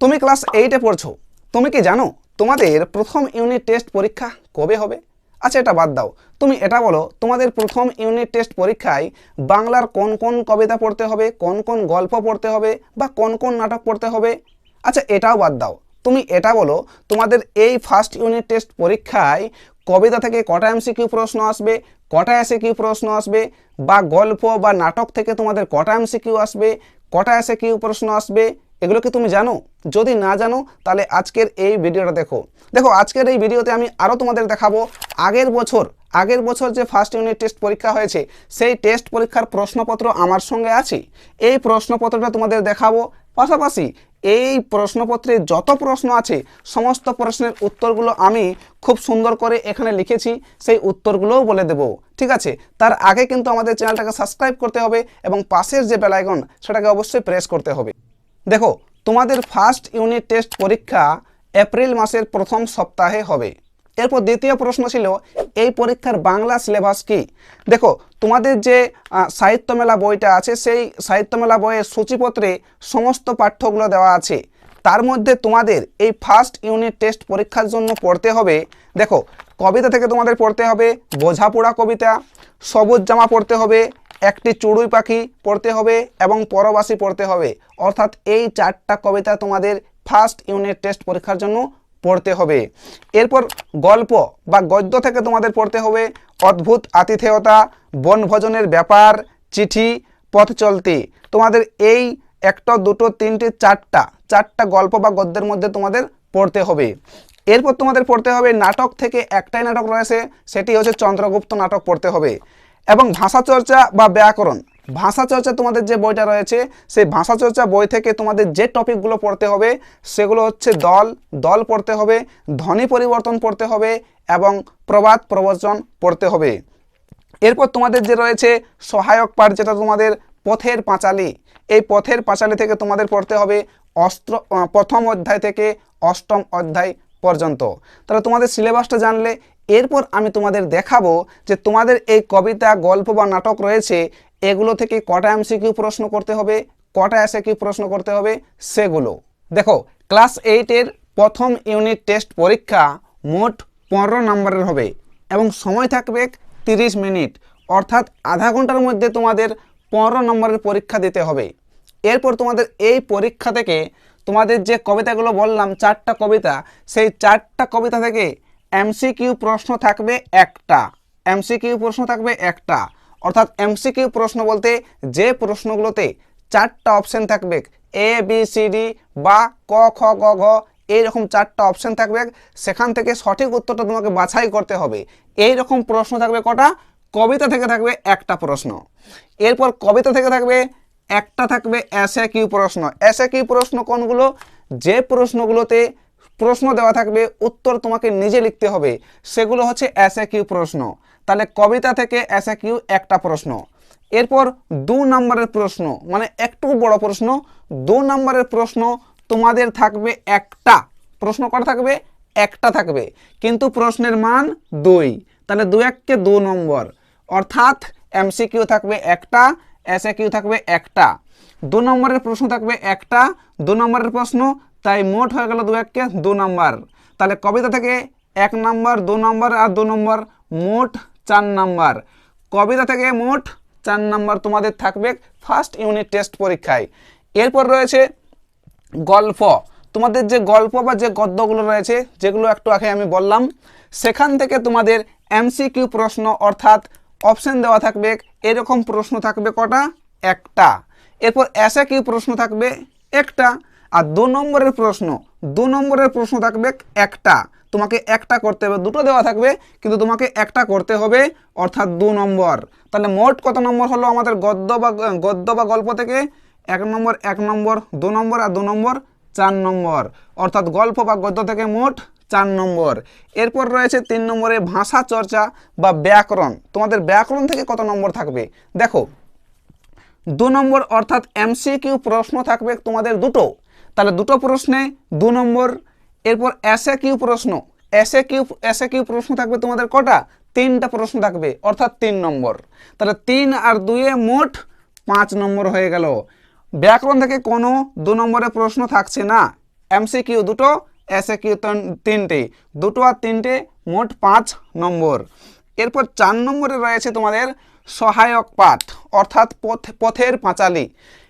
তুমি ক্লাস এইটে পড়ছো। তুমি কি জানো তোমাদের প্রথম ইউনিট টেস্ট পরীক্ষা কবে হবে? আচ্ছা এটা বাদ দাও। তুমি এটা বলো, তোমাদের প্রথম ইউনিট টেস্ট পরীক্ষায় বাংলার কোন কোন কবিতা পড়তে হবে, কোন কোন গল্প পড়তে হবে বা কোন কোন নাটক পড়তে হবে? আচ্ছা এটাও বাদ দাও। তুমি এটা বলো, তোমাদের এই ফার্স্ট ইউনিট টেস্ট পরীক্ষায় কবিতা থেকে কটা এমসিকিউ প্রশ্ন আসবে, কটা এসে কিউ প্রশ্ন আসবে, বা গল্প বা নাটক থেকে তোমাদের কটা এমসিকিউ আসবে, কটা এসে কিউ প্রশ্ন আসবে এগুলো কি তুমি জানো? যদি না জানো, তাহলে আজকের এই ভিডিওটা দেখো। দেখো, আজকের এই ভিডিওতে আমি আরও তোমাদের দেখাবো আগের বছর আগের বছর যে ফার্স্ট ইউনিট টেস্ট পরীক্ষা হয়েছে, সেই টেস্ট পরীক্ষার প্রশ্নপত্র আমার সঙ্গে আছে। এই প্রশ্নপত্রটা তোমাদের দেখাবো। পাশাপাশি এই প্রশ্নপত্রে যত প্রশ্ন আছে, সমস্ত প্রশ্নের উত্তরগুলো আমি খুব সুন্দর করে এখানে লিখেছি, সেই উত্তরগুলোও বলে দেব। ঠিক আছে? তার আগে কিন্তু আমাদের চ্যানেলটাকে সাবস্ক্রাইব করতে হবে এবং পাশের যে বেলাইকন সেটাকে অবশ্যই প্রেস করতে হবে। দেখো, তোমাদের ফার্স্ট ইউনিট টেস্ট পরীক্ষা এপ্রিল মাসের প্রথম সপ্তাহে হবে। এরপর দ্বিতীয় প্রশ্ন ছিল, এই পরীক্ষার বাংলা সিলেবাস কি? দেখো, তোমাদের যে সাহিত্যমেলা বইটা আছে, সেই সাহিত্যমেলা বইয়ের সূচিপত্রে সমস্ত পাঠ্যগুলো দেওয়া আছে। তার মধ্যে তোমাদের এই ফার্স্ট ইউনিট টেস্ট পরীক্ষার জন্য পড়তে হবে। দেখো, কবিতা থেকে তোমাদের পড়তে হবে, বোঝাপোড়া কবিতা, সবুজ জামা পড়তে হবে একটি চড়ুই পাখি পড়তে হবে এবং পরবাসী পড়তে হবে। অর্থাৎ এই চারটা কবিতা তোমাদের ফার্স্ট ইউনিট টেস্ট পরীক্ষার জন্য পড়তে হবে। এরপর গল্প বা গদ্য থেকে তোমাদের পড়তে হবে। অদ্ভুত আতিথেয়তা, বনভোজনের ব্যাপার, চিঠি, পথ চলতি। তোমাদের এই একটা, দুটো, তিনটে, চারটা চারটা গল্প বা গদ্যের মধ্যে তোমাদের পড়তে হবে। এরপর তোমাদের পড়তে হবে নাটক থেকে একটাই নাটক রয়েছে, সেটি হচ্ছে চন্দ্রগুপ্ত নাটক পড়তে হবে। এবং ভাষা চর্চা বা ব্যাকরণ। ভাষা চর্চা তোমাদের যে বইটা রয়েছে, সেই ভাষা চর্চা বই থেকে তোমাদের যে টপিকগুলো পড়তে হবে, সেগুলো হচ্ছে দল দল পড়তে হবে, ধ্বনি পরিবর্তন পড়তে হবে এবং প্রবাদ প্রবচন পড়তে হবে। এরপর তোমাদের যে রয়েছে সহায়ক পাঠ, যেটা তোমাদের পথের পাঁচালী। এই পথের পাঁচালী থেকে তোমাদের পড়তে হবে অস্ত্র প্রথম অধ্যায় থেকে অষ্টম অধ্যায় পর্যন্ত। তাহলে তোমাদের সিলেবাসটা জানলে এরপর আমি তোমাদের দেখাবো যে তোমাদের এই কবিতা, গল্প বা নাটক রয়েছে, এগুলো থেকে কটা এমসিকিউ প্রশ্ন করতে হবে, কটা এসে কিউ প্রশ্ন করতে হবে, সেগুলো। দেখো, ক্লাস এইটের প্রথম ইউনিট টেস্ট পরীক্ষা মোট পনেরো নম্বরের হবে এবং সময় থাকবে তিরিশ মিনিট। অর্থাৎ আধা ঘণ্টার মধ্যে তোমাদের পনেরো নম্বরের পরীক্ষা দিতে হবে। এরপর তোমাদের এই পরীক্ষা থেকে তোমাদের যে কবিতাগুলো বললাম, চারটা কবিতা, সেই চারটা কবিতা থেকে এমসিকিউ প্রশ্ন থাকবে একটা। এমসিকিউ প্রশ্ন থাকবে একটা। অর্থাৎ এমসিকিউ প্রশ্ন বলতে যে প্রশ্নগুলোতে চারটা অপশন থাকবে, এ, বি, সি, ডি বা ক, খ, গ, ঘ, এইরকম চারটা অপশন থাকবে, সেখান থেকে সঠিক উত্তরটা তোমাকে বাছাই করতে হবে। এই রকম প্রশ্ন থাকবে কটা? কবিতা থেকে থাকবে একটা প্রশ্ন। এরপর কবিতা থেকে থাকবে একটা থাকবে এসে কিউ প্রশ্ন। এসে কিউ প্রশ্ন কোনগুলো? যে প্রশ্নগুলোতে প্রশ্ন দেওয়া থাকবে, উত্তর তোমাকে নিজে লিখতে হবে। সেগুলো হচ্ছে এসে কিউ প্রশ্ন। তাহলে কবিতা থেকে এসে কিউ একটা প্রশ্ন। এরপর দু নম্বরের প্রশ্ন মানে একটু বড় প্রশ্ন, দু নম্বরের প্রশ্ন তোমাদের থাকবে একটা। প্রশ্ন কটা থাকবে? একটা থাকবে। কিন্তু প্রশ্নের মান দুই। তাহলে দু এককে দু নম্বর। অর্থাৎ এমসিকিউ থাকবে একটা এসএ কিউ থাকবে একটা। দু নম্বরের প্রশ্ন থাকবে একটা। দু নম্বরের প্রশ্ন তাই মোট হয়ে গেল দু এককে দু নম্বর। তাহলে কবিতা থেকে এক নম্বর, দু নম্বর আর দু নম্বর মোট চার নম্বর। কবিতা থেকে মোট চার নম্বর তোমাদের থাকবে ফার্স্ট ইউনিট টেস্ট পরীক্ষায়। এরপর রয়েছে গল্প। তোমাদের যে গল্প বা যে গদ্যগুলো রয়েছে, যেগুলো একটু আগে আমি বললাম, সেখান থেকে তোমাদের এমসিকিউ প্রশ্ন অর্থাৎ অপশন দেওয়া থাকবে, এরকম প্রশ্ন থাকবে কটা? একটা। এরপর এসে কিউ প্রশ্ন থাকবে, একটা। আর দু নম্বরের প্রশ্ন, দু নম্বরের প্রশ্ন থাকবে একটা। তোমাকে একটা করতে হবে, দুটো দেওয়া থাকবে, কিন্তু তোমাকে একটা করতে হবে, অর্থাৎ দু নম্বর। তাহলে মোট কত নম্বর হলো আমাদের গদ্য বা গদ্য বা গল্প থেকে? এক নম্বর এক নম্বর, দু নম্বর আর দু নম্বর, চার নম্বর। অর্থাৎ গল্প বা গদ্য থেকে মোট চার নম্বর। এরপর রয়েছে তিন নম্বরে ভাষা চর্চা বা ব্যাকরণ। তোমাদের ব্যাকরণ থেকে কত নম্বর থাকবে? দেখো, দু নম্বর অর্থাৎ এমসিকিউ প্রশ্ন থাকবে তোমাদের দুটো। তাহলে দুটো প্রশ্নে দু নম্বর, এরপর এসে কিউ প্রশ্ন, এসে কিউ এসে কিউ প্রশ্ন থাকবে তোমাদের কটা? তিনটা প্রশ্ন থাকবে, অর্থাৎ তিন নম্বর। তাহলে তিন আর দুয়ে মোট পাঁচ নম্বর হয়ে গেল। ব্যাকরণ থেকে কোনো দু নম্বরের প্রশ্ন থাকছে না। এমসিকিউ দুটো এসএ কিউ তিনটে। দুটো আর তিনটে মোট পাঁচ নম্বর। এরপর চার নম্বরে রয়েছে তোমাদের সহায়ক পাঠ, অর্থাৎ পথ, পথের পাঁচালী।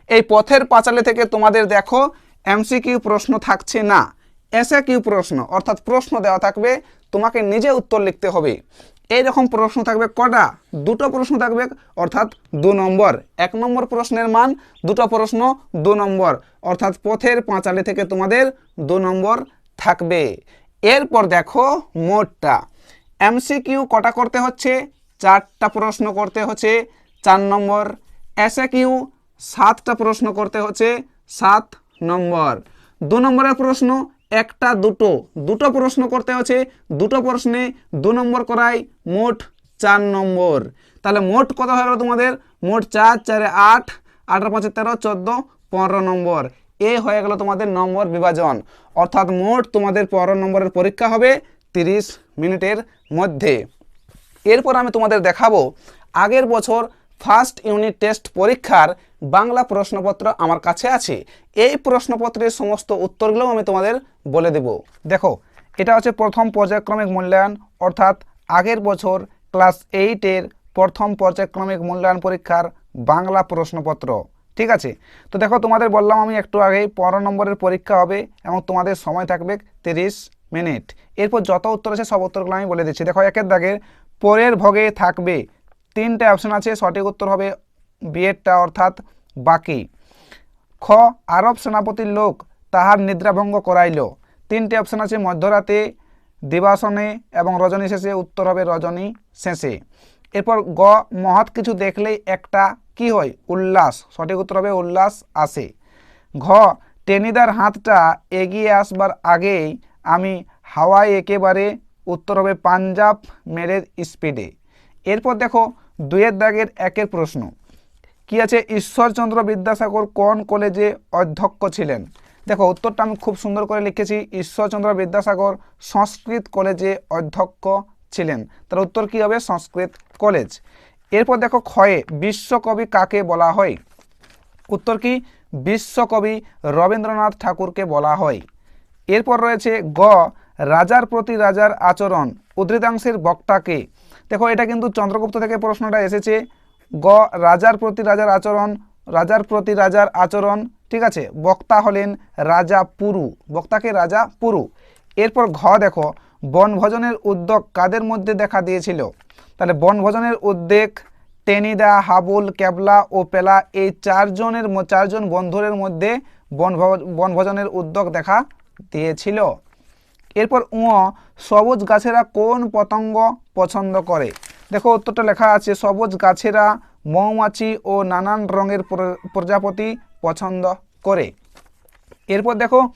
এই পথের পাঁচালী থেকে তোমাদের দেখো এমসিকিউ প্রশ্ন থাকছে না। এসে কিউ প্রশ্ন, অর্থাৎ প্রশ্ন দেওয়া থাকবে, তোমাকে নিজে উত্তর লিখতে হবে। এই রকম প্রশ্ন থাকবে কটা? দুটো প্রশ্ন থাকবে, অর্থাৎ দু নম্বর। এক নম্বর প্রশ্নের মান, দুটো প্রশ্ন, দু নম্বর। অর্থাৎ পথের পাঁচালি থেকে তোমাদের দু নম্বর থাকবে। এরপর দেখো মোটটা। এমসিকিউ কটা করতে হচ্ছে? চারটা প্রশ্ন করতে হচ্ছে, চার নম্বর। এসে কিউ সাতটা প্রশ্ন করতে হচ্ছে, সাত নম্বর। দু নম্বরের প্রশ্ন, একটা, দুটো। দুটো প্রশ্ন করতে হচ্ছে, দুটো প্রশ্নে দু নম্বর করাই মোট চার নম্বর। তাহলে মোট কত হয়ে গেল তোমাদের? মোট চার, চারে আট আঠারো পাঁচে তেরো, চোদ্দ, পনেরো নম্বর। এ হয়ে গেল তোমাদের নম্বর বিভাজন। অর্থাৎ মোট তোমাদের পনেরো নম্বরের পরীক্ষা হবে তিরিশ মিনিটের মধ্যে। এরপর আমি তোমাদের দেখাবো আগের বছর ফার্স্ট ইউনিট টেস্ট পরীক্ষার বাংলা প্রশ্নপত্র আমার কাছে আছে। এই প্রশ্নপত্রের সমস্ত উত্তরগুলো আমি তোমাদের বলে দেব। দেখো, এটা হচ্ছে প্রথম পর্যায়ক্রমিক মূল্যায়ন, অর্থাৎ আগের বছর ক্লাস এইটের প্রথম পর্যায়ক্রমিক মূল্যায়ন পরীক্ষার বাংলা প্রশ্নপত্র, ঠিক আছে? তো দেখো, তোমাদের বললাম আমি একটু আগেই, পনেরো নম্বরের পরীক্ষা হবে এবং তোমাদের সময় থাকবে তিরিশ মিনিট। এরপর যত উত্তর আছে সব উত্তরগুলো আমি বলে দিচ্ছি। দেখো, একের দাগের পরের ভগে থাকবে তিনটে অপশন আছে, সঠিক উত্তর হবে বিয়েরটা অর্থাৎ বাকি। খ, আরব সেনাপতির লোক তাহার নিদ্রাভঙ্গ করাইল। তিনটে অপশন আছে, মধ্যরাতে, দিবাসনে এবং রজনী শেষে, উত্তর হবে রজনী শেষে। এরপর গ, মহৎ কিছু দেখলেই একটা কি হয়? উল্লাস। সঠিক উত্তর হবে উল্লাস আসে। ঘ, টেনিদার হাতটা এগিয়ে আসবার আগেই আমি হাওয়ায় একেবারে, উত্তর হবে পাঞ্জাব মেরের স্পিডে। এরপর দেখো দুয়ের দাগের একের প্রশ্ন। কি আছে? ঈশ্বরচন্দ্র বিদ্যাসাগর কোন কলেজে অধ্যক্ষ ছিলেন? দেখো, উত্তরটা আমি খুব সুন্দর করে লিখেছি। ঈশ্বরচন্দ্র বিদ্যাসাগর সংস্কৃত কলেজে অধ্যক্ষ ছিলেন। তার উত্তর কি হবে? সংস্কৃত কলেজ। এরপর দেখো, ক্ষয়ে বিশ্বকবি কাকে বলা হয়? উত্তর কি? বিশ্বকবি রবীন্দ্রনাথ ঠাকুরকে বলা হয়। এরপর রয়েছে গ, রাজার প্রতি রাজার আচরণ। উদ্ধৃতাংশের বক্তাকে দেখো, এটা কিন্তু চন্দ্রগুপ্ত থেকে প্রশ্নটা এসেছে। গ, রাজার প্রতি রাজার আচরণ, রাজার প্রতি রাজার আচরণ, ঠিক আছে? বক্তা হলেন রাজা পুরু। বক্তাকে রাজা পুরু। এরপর ঘ দেখো, বনভোজনের উদ্যোগ কাদের মধ্যে দেখা দিয়েছিল? তাহলে বনভোজনের উদ্যোগ টেনিদা হাবুল, ক্যাবলা ও পেলা, এই চারজনের চারজন বন্ধুরের মধ্যে বনভো- বনভোজনের উদ্যোগ দেখা দিয়েছিল। এরপর উঁ সবুজ গাছেরা কোন পতঙ্গ পছন্দ করে? দেখো উত্তরটা লেখা আছে, সবুজ গাছেরা মৌমাছি ও নানান রঙের প্র- প্রজাপতি পছন্দ করে। এরপর দেখো,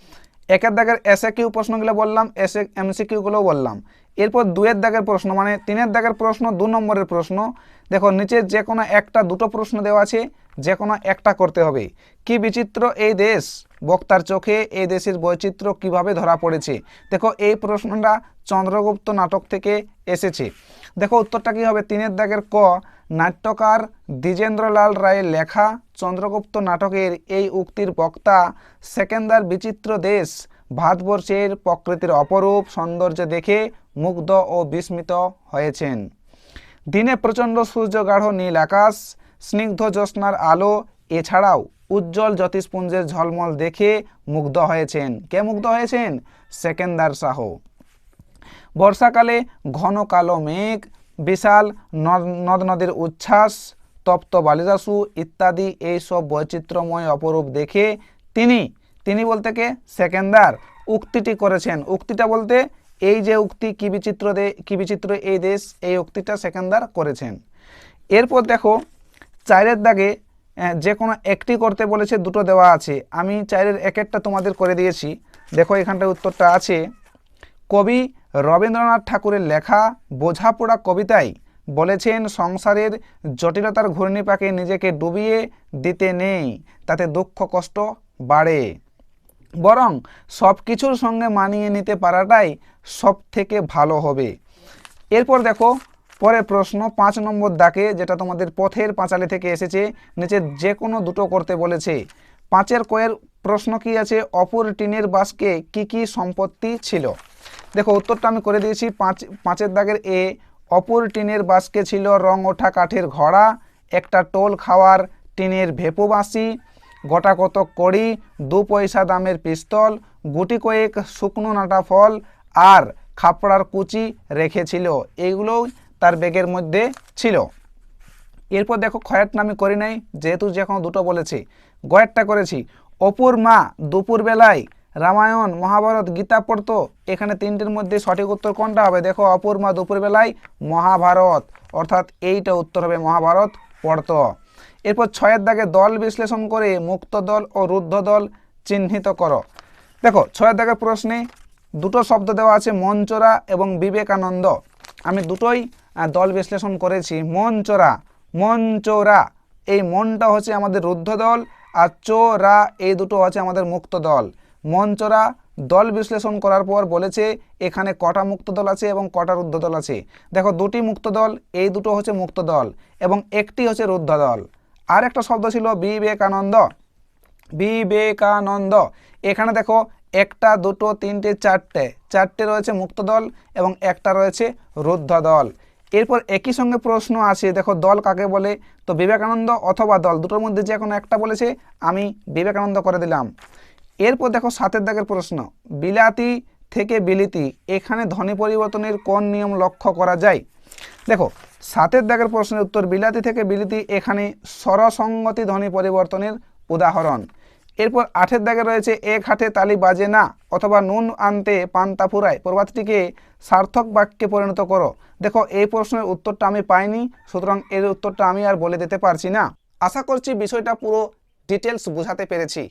একের দাগের এসে কিউ প্রশ্নগুলো বললাম এসে এমসিকিউগুলো বললাম। এরপর দুয়ের দাগের প্রশ্ন মানে তিনের দাগের প্রশ্ন, দু নম্বরের প্রশ্ন। দেখো, নিচে যে কোনো একটা দুটো প্রশ্ন দেওয়া আছে যে কোনো একটা করতে হবে। কি বিচিত্র এই দেশ? বক্তার চোখে এই দেশের বৈচিত্র্য কীভাবে ধরা পড়েছে? দেখো, এই প্রশ্নটা চন্দ্রগুপ্ত নাটক থেকে এসেছে। দেখো, উত্তরটা কি হবে? তিনের দাগের ক, নাট্যকার দ্বিজেন্দ্রলাল রায়ের লেখা চন্দ্রগুপ্ত নাটকের এই উক্তির বক্তা সেকেন্দার বিচিত্র দেশ, ভারতবর্ষের প্রকৃতির অপরূপ সৌন্দর্য দেখে মুগ্ধ ও বিস্মিত হয়েছেন। দিনে প্রচণ্ড সূর্য গাঢ় নীল আকাশ স্নিগ্ধ জ্যোৎস্নার আলো, এছাড়াও উজ্জ্বল জ্যোতিষপুঞ্জের ঝলমল দেখে মুগ্ধ হয়েছেন। কে মুগ্ধ হয়েছেন? সেকেন্দার শাহ বর্ষাকালে ঘন কালো মেঘ, বিশাল নদ- নদ নদীর উচ্ছ্বাস, তপ্ত বালিদাসু ইত্যাদি এইসব বৈচিত্র্যময় অপরূপ দেখে তিনি তিনি বলতে কে? সেকেন্দার। উক্তিটি করেছেন। উক্তিটা বলতে এই যে উক্তি কি বিচিত্র দে, কি বিচিত্র এই দেশ, এই উক্তিটা সেকেন্দার করেছেন। এরপর দেখো চারের দাগে যে কোনো একটি করতে বলেছে, দুটো দেওয়া আছে। আমি চারের এক একটা তোমাদের করে দিয়েছি। দেখো, এখানটায় উত্তরটা আছে। কবি রবীন্দ্রনাথ ঠাকুরের লেখা বোঝাপড়া কবিতায় বলেছেন, সংসারের জটিলতার ঘূর্ণিপাকে নিজেকে ডুবিয়ে দিতে নেই, তাতে দুঃখ কষ্ট বাড়ে। বরং সব কিছুর সঙ্গে মানিয়ে নিতে পারাটাই সব থেকে ভালো হবে। এরপর দেখো পরে প্রশ্ন, পাঁচ নম্বর দাকে যেটা তোমাদের পথের পাঁচালি থেকে এসেছে, নিচে যে কোনো দুটো করতে বলেছে। পাঁচের কয়ের প্রশ্ন কি আছে? অপর টিনের বাসকে কি কি সম্পত্তি ছিল? দেখো, উত্তরটা আমি করে দিয়েছি। পাঁচ, পাঁচের দাগের এ, অপর টিনের বাসকে ছিল রং, ওঠা, কাঠের ঘোড়া, একটা টোল খাওয়ার টিনের ভেপো বাঁশি, গোটা কত কড়ি, দু পয়সা দামের পিস্তল, গুটি কয়েক শুকনো নাটা ফল, আর খাপড়ার কুচি রেখেছিল। এইগুলোও তার ব্যাগের মধ্যে ছিল। এরপর দেখো খয়েরটা আমি করি নাই, যেহেতু যখন দুটো বলেছি, গয়েরটা করেছি। অপুর মা দুপুর বেলায় রামায়ণ, মহাভারত, গীতা পড়তো, এখানে তিনটের মধ্যে সঠিক উত্তর কোনটা হবে? দেখো, অপুর মা দুপুর বেলায় মহাভারত, অর্থাৎ এইটা উত্তর হবে, মহাভারত পড়তো। এরপর ছয়ের দাগে দল বিশ্লেষণ করে মুক্ত দল ও রুদ্ধ দল চিহ্নিত করো। দেখো, ছয়ের দাগের প্রশ্নে দুটো শব্দ দেওয়া আছে মঞ্চরা এবং বিবেকানন্দ। আমি দুটোই দল বিশ্লেষণ করেছি। মনচোরা মনচোরা এই মনটা হচ্ছে আমাদের রুদ্ধ দল আর চোরা, এই দুটো হচ্ছে আমাদের মুক্ত দল। মনচোরা দল বিশ্লেষণ করার পর বলেছে, এখানে কটা মুক্ত দল আছে এবং কটা রুদ্ধ দল আছে। দেখো, দুটি মুক্ত দল, এই দুটো হচ্ছে মুক্ত দল এবং একটি হচ্ছে রুদ্ধ দল। আর একটা শব্দ ছিল বিবেকানন্দ। বিবেকানন্দ। এখানে দেখো, একটা, দুটো, তিনটে, চারটে। চারটে রয়েছে মুক্ত দল এবং একটা রয়েছে রুদ্ধ দল। এরপর একই সঙ্গে প্রশ্ন আসে, দেখো দল কাকে বলে? তো বিবেকানন্দ অথবা দল, দুটোর মধ্যে যে কোনো একটা বলেছে, আমি বিবেকানন্দ করে দিলাম। এরপর দেখো সাতের দাগের প্রশ্ন, বিলাতি থেকে বিলিতি, এখানে ধ্বনি পরিবর্তনের কোন নিয়ম লক্ষ্য করা যায়? দেখো, সাতের দাগের প্রশ্নের উত্তর, বিলাতি থেকে বিলিতি, এখানে স্বরসঙ্গতি ধ্বনি পরিবর্তনের উদাহরণ। এরপর আঠের দাগে রয়েছে, এক হাটে তালি বাজে না, অথবা নুন আনতে পান্তা ফুরায়, প্রবাদটিকে সার্থক বাক্যে পরিণত করো। দেখো, এই প্রশ্নের উত্তরটা আমি পাইনি, সুতরাং এর উত্তরটা আমি আর বলে দিতে পারছি না। আশা করছি বিষয়টা পুরো ডিটেলস বোঝাতে পেরেছি।